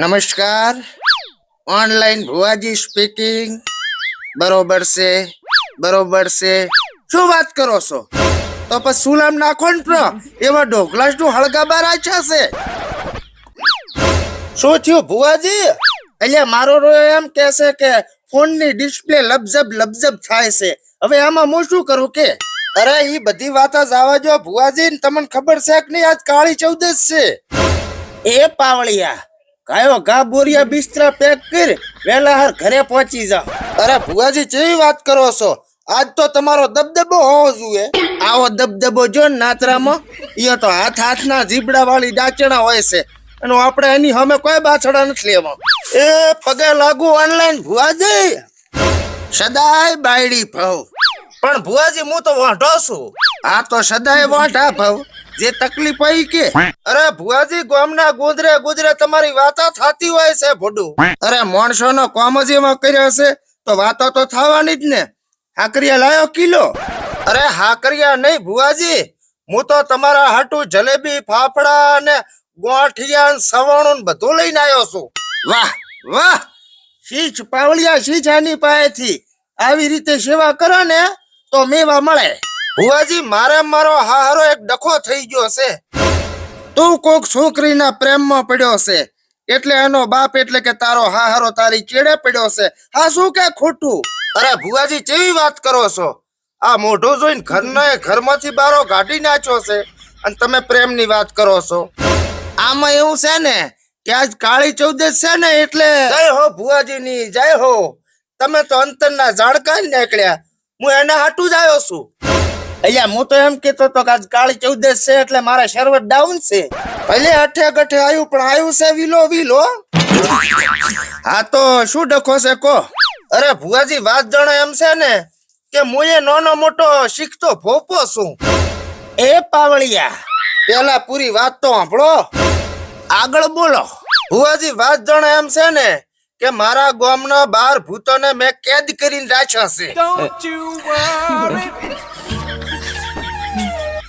નમસ્કાર. ઓનલાઈન ભુવાજી સ્પીકિંગ બરોબર છે બરોબર છે. શું વાત કરો છો? તો પછી સુલામ નાખો ને પ્રો એવા ઢોકલાસનું હળગાબા રાખ્યા છે. શું થયું ભુવાજી? એટલે મારો રોયો એમ કે છે કે ફોનની ડિસ્પ્લે લબજબ લબજબ થાય છે. હવે આમાં હું શું કરું કે? અરે ઈ બધી વાત જ આવા જો ભુવાજી તમને ખબર છે કે નહીં? આજ કાળી ચૌદશ છે. એ પાવળિયા. કાયો ગા બોરિયા બિસ્તરા પેક કર વેલા હર ઘરે પહોંચી જા. અરે ભુવાજી ચેવી વાત કરો છો? આજ તો તમારો દબદબો હોવો જોઈએ. આવો દબદબો જો નાતરામાં ઈયો તો હાથ હાથના જીબડા વાળી ડાચણા હોય છે. અને આપણે એની હમે કોઈ બાછડા નથી લેવા. એ પગે લાગુ ઓનલાઈન ભુવાજી. સદાય બાયડી ભાવ. પણ ભુવાજી હું તો વાંઢો છું. આ તો સદાય વાંઢા ભાવ. જે તકલીફ આવી કે, અરે ભુવાજી, ગામના ગુજરે ગોદરે તમારી વાતા થતી હોય છે ભોડું. અરે માણસો નો કોમ જ એમાં કર્યા છે, તો વાતો તો થવાની જ ને. હાકરિયા લાયો કિલો. અરે હાકરિયા નહીં ભુવાજી, હું તો તમારા હાટુ જલેબી, ફાફડા અને ગોઠિયા ને સવાણું બધું લઈને આવ્યો છું. વાહ વાહ! શીખ પાવળિયા શીછાની પાસેથી આવી રીતે સેવા કરો ને, તો મેવા મળે. ભુવાજી, મારે મારો હારો એક ડખો થઈ ગયો છે. તું કોક છોકરીના પ્રેમમાં પડ્યો છે. એટલે એનો બાપ એટલે કે તારો હારો તારી ચેડે પડ્યો છે. હા શું કે ખોટું? અરે ભુવાજી, કેવી વાત કરો છો? આ મોઢું જોઈને ઘરના ઘરમાંથી બારો કાઢી નાખ્યો છે અને તમે પ્રેમની વાત કરો છો. આમાં એવું છે ને કે આજ કાળી ચૌદશ છે ને એટલે જય હો ભુવાજીની, જય હો. તમે તો અંતરના જાણકાર નીકળ્યા. હું એના હાટું જ આવ્યો છું. અલ્યા, હું તો એમ કેતો તો કે આજ કાળી ચૌદશ છે એટલે મારે સર્વર ડાઉન છે. ભલે અઠે ગઠે આવ્યું પણ આવ્યું છે વિલો વિલો. હા તો શું ડખો છે કો? અરે ભુવાજી, વાત જાણો એમ છે ને કે હું એ નાનો મોટો શીખતો ભોપો છું. એ પાવળિયા, પેલા પૂરી વાત તો સાંભળો. આગળ બોલો. ભુવાજી, વાત જાણો એમ છે ને કે મારા ગામના બાર ભૂતોને મેં કેદ કરીને રાખ્યા છે.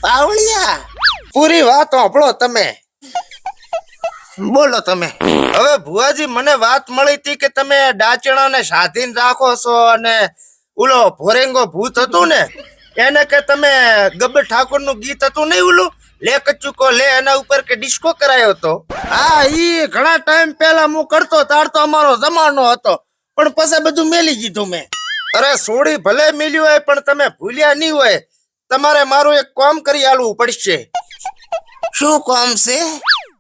પાવળિયા પૂરી વાત સાંભળો તમે. બોલો તમે. હવે ભુવાજી મને વાત મળી હતી કે તમે ડાચણાને સાધીને રાખો છો અને ઓલો ભોરેંગો ભૂત હતું ને એને કે તમે ગબ્બર ઠાકોરનું ગીત હતું નહીં ઓલું લે કચુકો લે એના ઉપર કે ડિસ્કો કરાયો હતો હા ઈ ઘણા ટાઈમ પહેલા હું કરતો તાર તો અમારો જમાનો હતો. પણ પછી બધું મેલી દીધું મેં. અરે સોડી ભલે મેલ્યું હોય પણ તમે ભૂલ્યા નહીં હોય. તમારે મારું એક કામ કરી આલવું પડશે. શું કામ છે?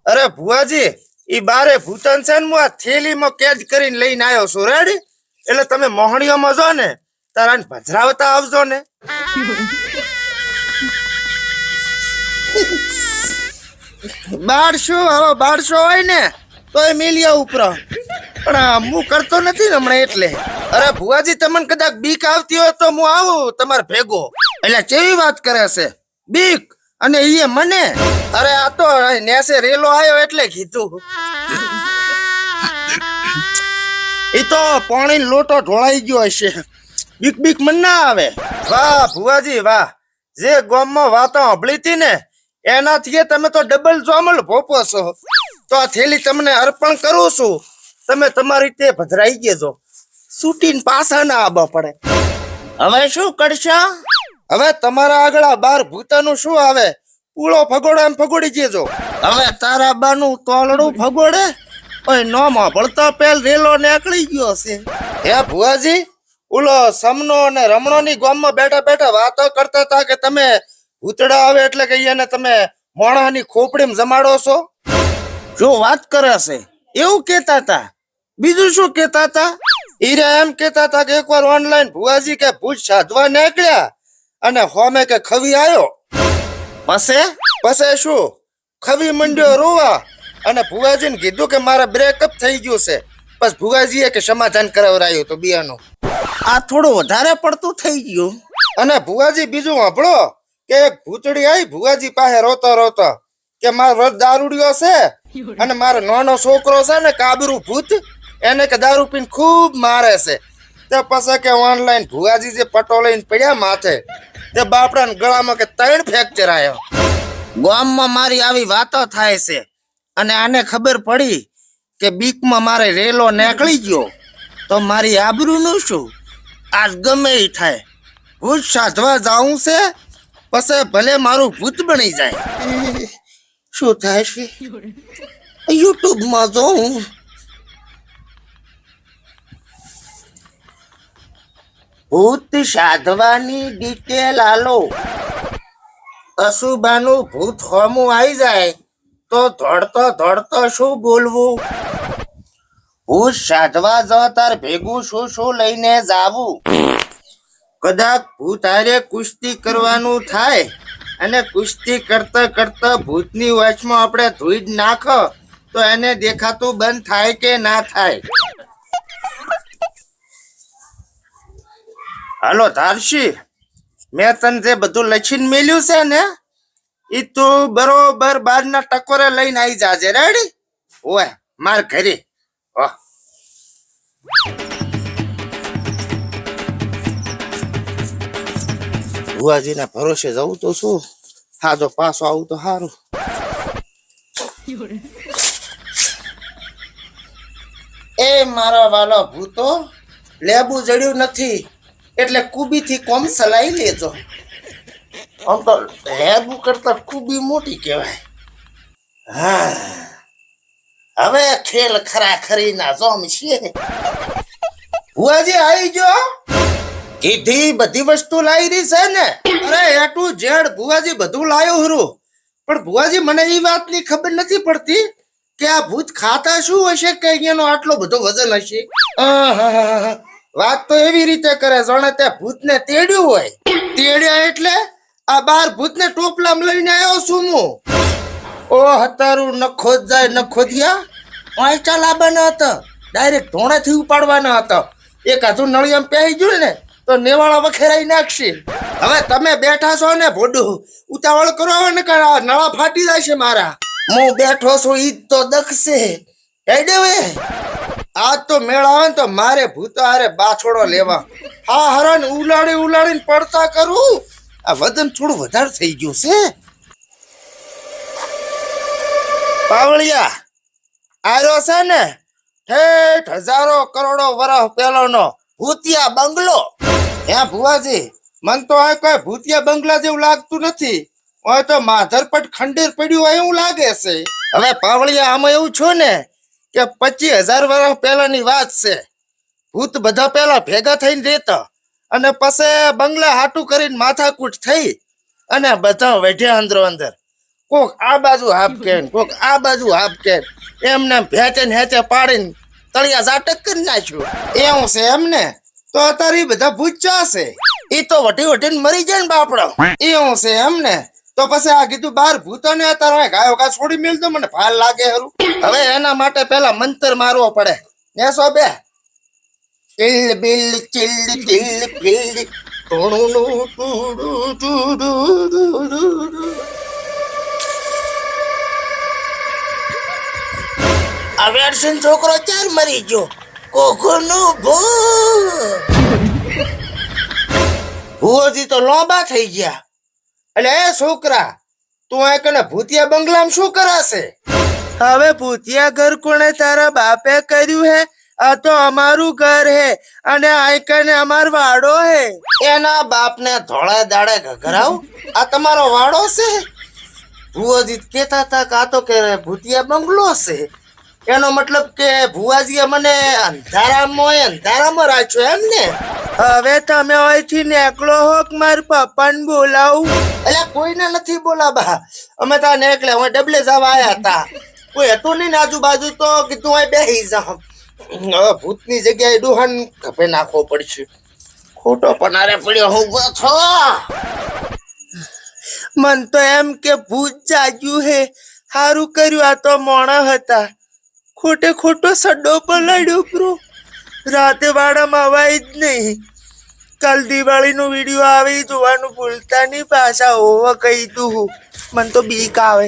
અરે ભુવાજી ઈ બારે ભૂતન છે ને હું આ થેલીમાં કેદ કરીને લઈને આવ્યો છું રેડી? એટલે તમે મોહણીઓમાં જો ને તારા ભજરાવતા આવજો ને. બારસો હવે બારસો હોય ને તોય મિલિયા ઉપર. પણ હું કરતો નથી ને હમણાં એટલે. અરે ભુવાજી તમને કદાચ બીક આવતી હોય તો હું આવું તમારે ભેગો. એટલે કેવી વાત કરે છે? બીક. અને ઈએ મને? અરે આ તો નેસે રેલો આવ્યો એટલે કીધું. ઈ તો પાણી લોટો ઢોળાઈ ગયો હશે. બીક બીક મન ના આવે. વાહ, ભુવાજી, વાહ. જે ગામમાં વાતો સાંભળી હતી ને, એનાથી તમે તો ડબલ જોમલ ભોપો છો. તો આ થેલી તમને અર્પણ કરું છું. તમે તમારી રીતે ગયો છો છૂટીને પાછા ના આવવા પડે. હવે શું કરશો? હવે તમારા આગળ આ બાર ભૂતાનું શું આવે? પૂળો ફગોડો એમ ફગોડી જજો હવે તારા બાનું તોલડું ફગોડે ઓય નોમાં ભળતા પેલ રેલો નીકળી ગયો છે. હે ભુવાજી ઓલો સમનો અને રમણો ની ગામમાં બેઠા બેઠા વાતો કરતા હતા કે તમે ભૂતડા આવે એટલે કે એને તમે મોણાની ખોપડીમાં જમાડો છો? જો વાત કરે છે, એવું કેતા હતા. બીજું શું કેતા હતા? ઈરા એમ કેતા હતા કે એકવાર ઓનલાઈન ભુવાજી કે ભૂત સાધવા નીકળ્યા અને હોમે કે ખવી આવ્યો પસે? પસે શું? ખવી મંડ્યો રોવા? અને ભુવાજીને કીધું કે મારા બ્રેકઅપ થઈ ગયું છે. બસ ભુવાજીએ કે સમાધાન કરાવરાયું તો બિયાનું. આ થોડું વધારે પડતું થઈ ગયું. અને ભુવાજી બીજું વાપરો કે એક ભૂતડી આવી ભુવાજી પાસે રોતો રોતો કે મારો વર દારૂડિયો છે અને મારો નાનો છોકરો છે ને કાબરું ભૂત એને કે દારૂ પીને ખૂબ મારે છે. તે પછી કે ઓનલાઈન ભુવાજી જે પટો લઈને પડ્યા માથે તે બાપડા ગળામાં કે ત્રણ ફ્રેક્ચર આવ્યો ગામમાં મારી આવી વાતો થાય છે. અને આને ખબર પડી કે બીકમાં મારે રેલો નીકળી ગયો. તો મારી આબરૂનું શું? આજ ગમે એ થાય. હું સાધવા જાઉં છે પછી ભલે મારું ભૂત બની જાય. શું થાય છે? યુટ્યુબમાં જોઉં. ભૂત સાધવાની ડિટેલ આલો. અશુભાનું ભૂત હોમું આવી જાય, તો ધોડતો ધોડતો શું બોલવું? ભૂત સાધવા જ તાર ભેગું શું શું લઈને જાવું? કદાચ ભૂત હારે કુસ્તી કરવાનું થાય, અને કુસ્તી કરતા કરતા ભૂતની વચમાં આપણે ધોઈ જ નાખો, તો એને દેખાતું બંધ થાય કે ના થાય? હાલો ધારશી, મેં તને જે બધું લખીને મેલ્યું છે ને એ તું બરોબર બારના ટકોરે લઈને આવી જાજે રેડી ઓય, માર ઘરે. ઓહ ભુવાજીના ભરોસે જવું તો શું હા, જો પાછો આવું તો સારું એ મારા વાલો ભૂતો, લેબુ જડ્યું નથી. એટલે કુબીથી કોમ સલાઈ લેજો. આમ તો લેબુ કરતા કુબી મોટી કહેવાય. હા. હવે ખેલ ખરા ખરી ના જોમ છે. ભુવાજી આવી ગયો? કીધી બધી વસ્તુ લાવી રહી છે ને? અરે એટું જેડ ભુવાજી બધું લાયો હરું. પણ ભુવાજી મને એ વાતની ખબર નથી પડતી કે આ ભૂત ખાતા શું હશે કે અહીંયાનો આટલો બધો વજન હશે? આહાહાહા. વાત તો એવી રીતે કરે, જાણે તે ભૂતને તેડ્યું હોય. તેડ્યા એટલે આ બાર ભૂતને ટોપલામાં લઈને આવ્યો છું હું. ઓ હતારું નખો જાય નખો દિયા વાંચા લાવવાના હતા ડાયરેક્ટ ધોણાથી ઉપાડવાના હતા એક આધું નળિયામ પહેરી ગયું ને, તો નેવાળા વખેરાઈ નાખશે. હવે તમે બેઠા છો ને ભોડું, ઉતાવળ કરો ને નળા ફાટી જાય છે મારા. હું બેઠો છું ઈ તો દખશે. હેડે આજ તો મેળા આવે તો મારે ભૂતો હારે બાછોડો લેવા. હા હરણ ઉલાડી ઉલાડીને પડતા કરું. આ વજન થોડું વધારે થઈ ગયું છે. પાવળિયા આરો છે ને? ઠેઠ હજારો કરોડો વર્ષ પહેલાનો ભૂતિયા બંગલો. હે ભુવાજી, મન તો આ કોઈ ભૂતિયા બંગલા જેવું લાગતું નથી. હોય તો માધરપટ ખંડેર પડ્યું હોય એવું લાગે છે. હવે પાવળિયા, આમાં એવું છું ને? કે પચીસ હજાર વર્ષ પહેલાની વાત છે. ભૂત બધા પહેલા ભેગા થઈને રહેતા અને પછી બંગલા હાટું કરીને માથાકૂટ થઈ અને બધા વેઢ્યા અંદરો અંદર. કોક આ બાજુ હાફ કે કોક આ બાજુ હાફ કે એમને ભેચે ને હેચે પાડીને તળિયા ઝાટક કરી નાખ્યું. એવું છે એમને તો અત્યારે બધા ભૂત છે. એ તો વટી વટીને મરી જાય ને બાપડો. એવું છે એમને તો પછી આ કીધું બાર ભૂતોને અત્યારે ગાયો કા છોડી તો મને ભાર લાગે હરું. હવે એના માટે પેલા મંતર મારવો પડે. નેસો બે. ચિલ બિલ ચિલ ચિલ્લ બિલ ટુણુનું ટુડુ ટુડુ ટુડુ. છોકરો ચાર મરી ગયો? કોકોનો ભૂ ભૂવોજી તો લોબા થઈ ગયા. એટલે એ છોકરા તું આ કને ભૂતિયા બંગલામાં શું કરાશે? હવે ભૂતિયા ઘર કોણે તારા બાપે કર્યું હે? આ તો અમારું ઘર હે અને આ કને અમાર વાડો હે. એના બાપને ધોળા દાડે ઘઘરાવ આ તમારો વાડો છે? ભુવાજી કેતા હતા કે આ તો કે ભૂતિયા બંગલો છે. એનો મતલબ કે ભુવાજીએ મને અંધારામાં અંધારામાં રાખ્યો એમ ને? હવે તમે અહીંથી નીકળો હોક માર પપ્પાને બોલાવું? એટલે કોઈને નથી બોલાવા અમે તા નીકળે હું ડબલે જવા આવ્યા હતા. કોઈ હતું નહીં ને આજુબાજુ તો, કીધું હોય બેસી જાઉં. ભૂતની જગ્યાએ ડુહાન કપે નાખવો પડશે. ખોટો પનારે પડ્યો હું છો. મન તો એમ કે ભૂત જાગ્યું હે. સારું કર્યું આ તો મોણા હતા. ખોટે ખોટો સડ્ડો પલાડ્યો બ્રો રાતે વાડામાં અવાય જ નહીં. કાલ દિવાળીનો વીડિયો આવે જોવાનું ભૂલતા નહીં, પાછા હોવા કહી દઉં. મને તો બીક આવે.